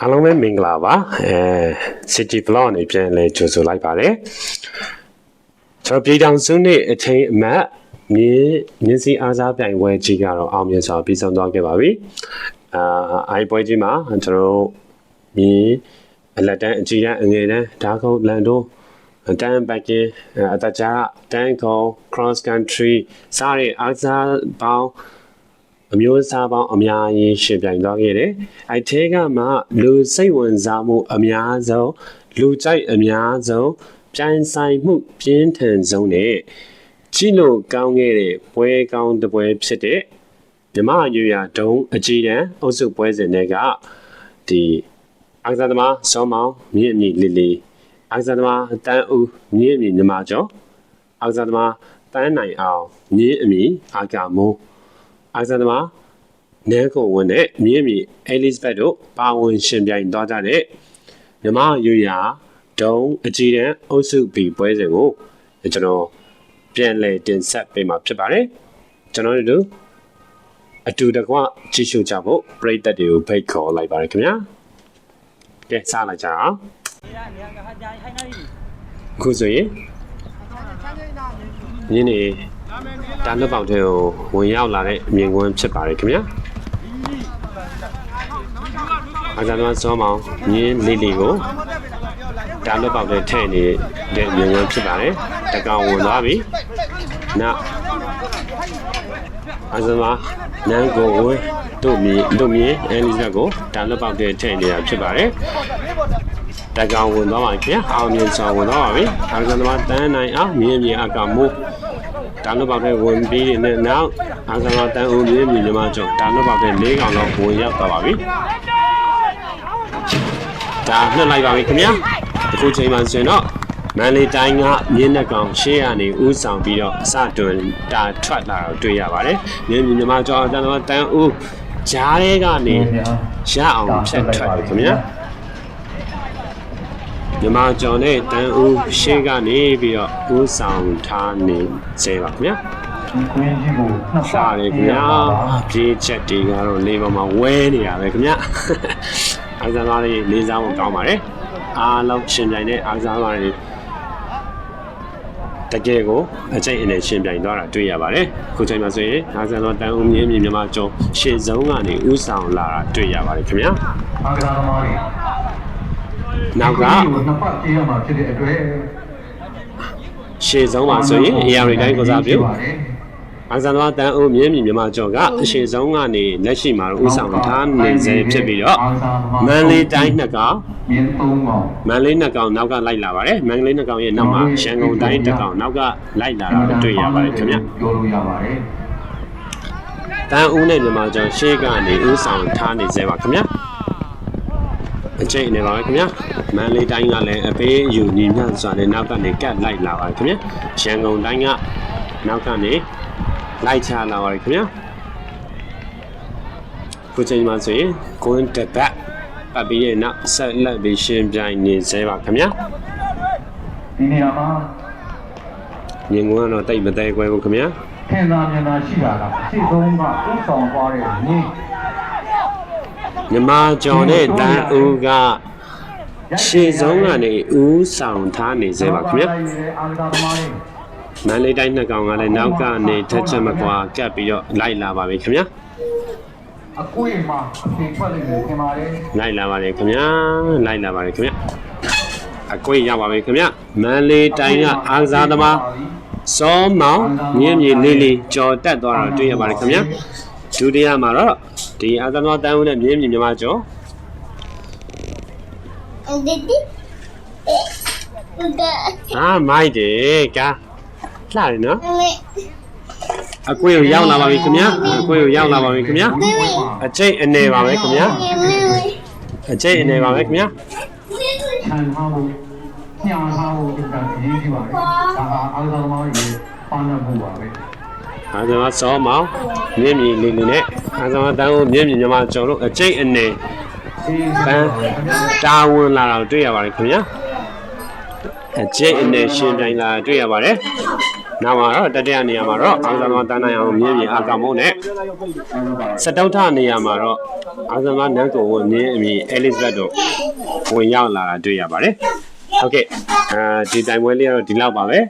အားလုံးပဲမင်္ဂလာပါအဲ City Vlog နေပြန်လဲကြိုဆိုလိုက်ပါတယ်ကျွန်တော်ပြည်ထောင်စုနေ့အထိမ်းအမှတ်မြင်းမြင်းစီအားစားပြိုင်ပွဲကြီးကတော့အောင်မြင်စွာပြီးဆုံးသွားခဲ့ပါပြီအာအိုင်ပွဲကြီးမှာကျွန်တော်တို့မြင်းအလက်တန်းအကြီးတန်းအငယ်တန်းဓာတ်ခုံလန်တိုးတန်ဘက်ကင်အတကြားတန်ခုံ cross country စားတဲ့အားစားပေါင်း အမျိုးအစားပေါင်းအများကြီးရှင်ပြိုင်သွားခဲ့တယ်။အဲထဲကမှလူစိတ်ဝင်စားမှုအများဆုံးလူကြိုက်အများဆုံးပြိုင်ဆိုင်မှုပြင်းထန်ဆုံးနဲ့ကြည့်လို့ကောင်းခဲ့တဲ့ပွဲကောင်းတစ်ပွဲဖြစ်တဲ့မြမယူရဒုံအကြီးတန်းအုပ်စုပွဲစဉ်တွေကဒီအာဇာသမားစောမောင်မြင့်အမြင့်လီလီအာဇာသမားတန်းဦးမြင့်အမြင့်ညီမကျော်အာဇာသမားတန်းနိုင်အောင်မြင့်အမြင့်အာကာမိုး အာဇာသမားနန်းကိုဝင်တဲ့မြင်းမြီအဲလစ်ဘက်တို့ပါဝင်ရှင်ပြိုင်သွားကြတဲ့မြမယူရာဒုံအကြီးတန်းအုပ်စု B ပွဲစဉ်ကိုကျွန်တော်ပြန်လည်တင်ဆက်ပေးမှာဖြစ်ပါတယ်ကျွန်တော်တို့အတူတကွကြည့်ရှုကြဖို့ပရိသတ်တွေကိုဖိတ်ခေါ်လိုက်ပါတယ်ခင်ဗျာကဲစလိုက်ကြအောင်အခုဆိုရင်မြင်းနေ တာလွတ်ပေါက်ထဲကိုဝင်ရောက်လာတဲ့မြင်ကွင်းဖြစ်ပါတယ်ခင်ဗျာအာဇာသမားစောမောင်မြင်းလေးလေးကိုတာလွတ်ပေါက်ထဲထည့်နေတဲ့မြင်ကွင်းဖြစ်ပါတယ်တကောင်ဝင်သွားပြီနောက်အာဇာသမားနန်းကိုဝင်တို့မြင်တို့မြင်အဲလီဇက်ကိုတာလွတ်ပေါက်ထဲထည့်နေတာဖြစ်ပါတယ်တကောင်ဝင်သွားပါခင်ဗျာအောင်မြင်စွာဝင်သွားပါပြီအာဇာသမားတန်းနိုင်အောင်မြင်းမြင်အကမိုး တာလွတ်ပေါက်တဲ့ဝင်ပြီးတဲ့နောက်အာဇာမတန်ဦးမြင်းမြမြမကျော်တာလွတ်ပေါက်တဲ့၄កောင်လောက်ဝင်ရောက်သွားပါပြီဒါနှက်လိုက်ပါပြီခင်ဗျာအခုချိန်မှဆိုရင်တော့မန်လေးတိုင်းကမြင်းနှကောင်ရှေ့ကနေဥဆောင်ပြီးတော့အစတွင်တာထွက်လာတော့တွေ့ရပါတယ်မြင်းမြမြမကျော်အာဇာမတန်ဦးဂျားရဲကနေရအောင်ဖြတ်ထွက်ပြီခင်ဗျာ မြမကျော်နဲ့တန်ဦးရှေ့ကနေပြီးတော့ဦးဆောင်ထားနေစေပါခင်ဗျာဒီကွင်းကြီးကိုနှစ်ရှာတယ်ခင်ဗျာပြေးချက်တွေကတော့လေးပေါ်မှာဝဲနေတာပဲခင်ဗျာအားစားပါလေးလေးစားဖို့ကောင်းပါတယ်အားလုံးရှင်ပြိုင်တဲ့အားစားပါလေးတကယ်ကိုအကျိတ်အနေရှင်ပြိုင်သွားတာတွေ့ရပါတယ်ခုချိန်မှာဆိုရင်အားစားတော့တန်ဦးမြင်းမြင်းမြန်မာကျော်ရှေ့ဆုံးကနေဥဆောင်လာတာတွေ့ရပါတယ်ခင်ဗျာအာဂရာသမားတွေ နောက်ကဒီကိုနှစ်ပတ်ပြေးရမှာဖြစ်တဲ့အတွက်ရှေ့ဆုံးမှာဆိုရင်အရာတွေတိုင်းကိုစားပြုပါတယ်အာဇာနဝတန်ဦးမြင်းမြင့်မြမကျော်ကအရှိဆုံးကနေလက်ရှိမှာတော့ဥဆောင်ထားနေစေဖြစ်ပြီးတော့မန်လေးတိုင်းနှစ်ကောင်မြင်းသုံးကောင်မန်လေးနှစ်ကောင်နောက်ကလိုက်လာပါတယ်မန်လေးနှစ်ကောင်ရဲ့နောက်မှာရှန်ကုန်တိုင်းတစ်ကောင်နောက်ကလိုက်လာတာကိုတွေ့ရပါတယ်ခင်ဗျပြောလို့ရပါတယ်တန်ဦးနဲ့မြမကျော်ရှေ့ကနေဥဆောင်ထားနေစေပါခင်ဗျ အကျိတ်နေပါပဲခင်ဗျမန်လေးတိုင်းကလည်းအပေးအယူညီမျှစွာနဲ့နောက်ကနေကတ်လိုက်လာပါတယ်ခင်ဗျရှန်ကုန်တိုင်းကနောက်ကနေလိုက်ချလာပါတယ်ခင်ဗျခုချိန်မှာဆိုရင်ကွန်းတပတ်ပတ်ပြီးတဲ့နောက်ဆက်လက်ပြီးရှင်းပြိုင်နေစေပါခင်ဗျဒီနေရာမှာမြင်ကွန်းကတော့တိတ်မသေးခွဲဘူးခင်ဗျထင်သာမြင်သာရှိတာကရှေ့ဆုံးကဥဆောင်သွားတဲ့မြင်း မြမကျော်နဲ့တန်ဦးကရှေ့ဆုံးကနေဦးဆောင်ထားနေစေပါခင်ဗျအာဂရာသမားတွေမန္တလေးတိုင်းနှစ်ကောင်ကလည်းနောက်ကနေထက်ချက်မကွာကပ်ပြီးတော့လိုက်လာပါပြီခင်ဗျာအကွေးမှာအဖေထွက်နေတယ်ခင်ပါတယ်လိုက်လာပါတယ်ခင်ဗျာလိုက်လာပါတယ်ခင်ဗျာအကွေ့ရပါပြီခင်ဗျာမန္တလေးတိုင်းကအားစားသမားစောမောင်မြင်းမြေလေးလေးကြော်တက်သွားတာတွေ့ရပါတယ်ခင်ဗျာဒုတိယမှာတော့ ဒီအားစားသမားတန်းဦးနဲ့မြင်းမြေမြမကျော် Didi. Udah. အာမိုက်တယ်ကာလှတယ်နော် Mami. အကွေ့ကိုရောက်လာပါပြီခင်ဗျာအကွေ့ကိုရောက်လာပါပြီခင်ဗျာအကျိတ်အနေပါပဲခင်ဗျာ Mami. အကျိတ်အနေပါပဲခင်ဗျာခြံထားဖို့ညှာထားဖို့ဒီကအရေးကြီးပါတယ်ဒါဟာအာဂရာသမားတွေပါဏမှုပါပဲအာဇမစောမောင်မြင့်မြင့်လေးလေးနဲ့ အာဇမတန်းကိုမြင့်မြင့်မြမကျော်တို့အကျိတ်အနေပန်းတာဝန်လာတာကိုတွေ့ရပါတယ်ခင်ဗျာအကျိတ်အနေရှင်ပြိုင်လာတာတွေ့ရပါတယ်နောက်မှာတော့တတိယနေရာမှာတော့အာဇမတန်နိုင်အောင်မြင်းမြင်အာကမုံနဲ့စတုထနေရာမှာတော့အာဇမနန်းကိုဝန်မြင်းအမည်အဲလစ်ဇဘက်တို့ဝင်ရောက်လာတာတွေ့ရပါတယ်ဟုတ်ကဲ့အဲဒီတိုင်ပွဲလေးကတော့ဒီလောက်ပါပဲဘယ်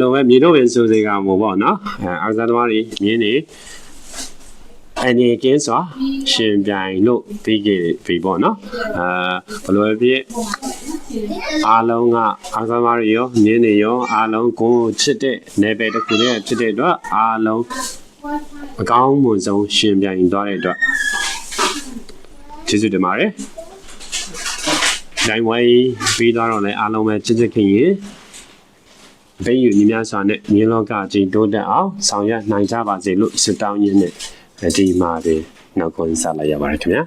လိုပဲမြေတို့ပင်ဆိုစေကမို့ပေါ့နော်အဲအာဇသမားတွေမြင်းတွေ အနေကင်းစွာရှင်ပြိုင်လို့ပြီးခဲ့ပြီပေါ့နော်အဲဘယ်လိုပဲဖြစ်အားလုံးကအားသမားတွေရောမြင်းတွေရောအားလုံးကိုယ်ချစ်တဲ့နယ်ပယ်တစ်ခုတည်းဖြစ်တဲ့အတွက်အားလုံးအကောင်းမွန်ဆုံးရှင်ပြိုင်သွားတဲ့အတွက်ကျေးဇူးတင်ပါတယ်နိုင်ဝိုင်းပြီးသွားတော့လည်းအားလုံးပဲချစ်ချစ်ခင်ရင်ဘိယူညီများစွာနဲ့မြင်းလောကကြီးတိုးတက်အောင်ဆောင်ရွက်နိုင်ကြပါစေလို့ဆုတောင်းရင်းနဲ့ ဒီမှာပဲနောက်ခွန်ဆက်လိုက်ရပါတယ်ခင်ဗျာ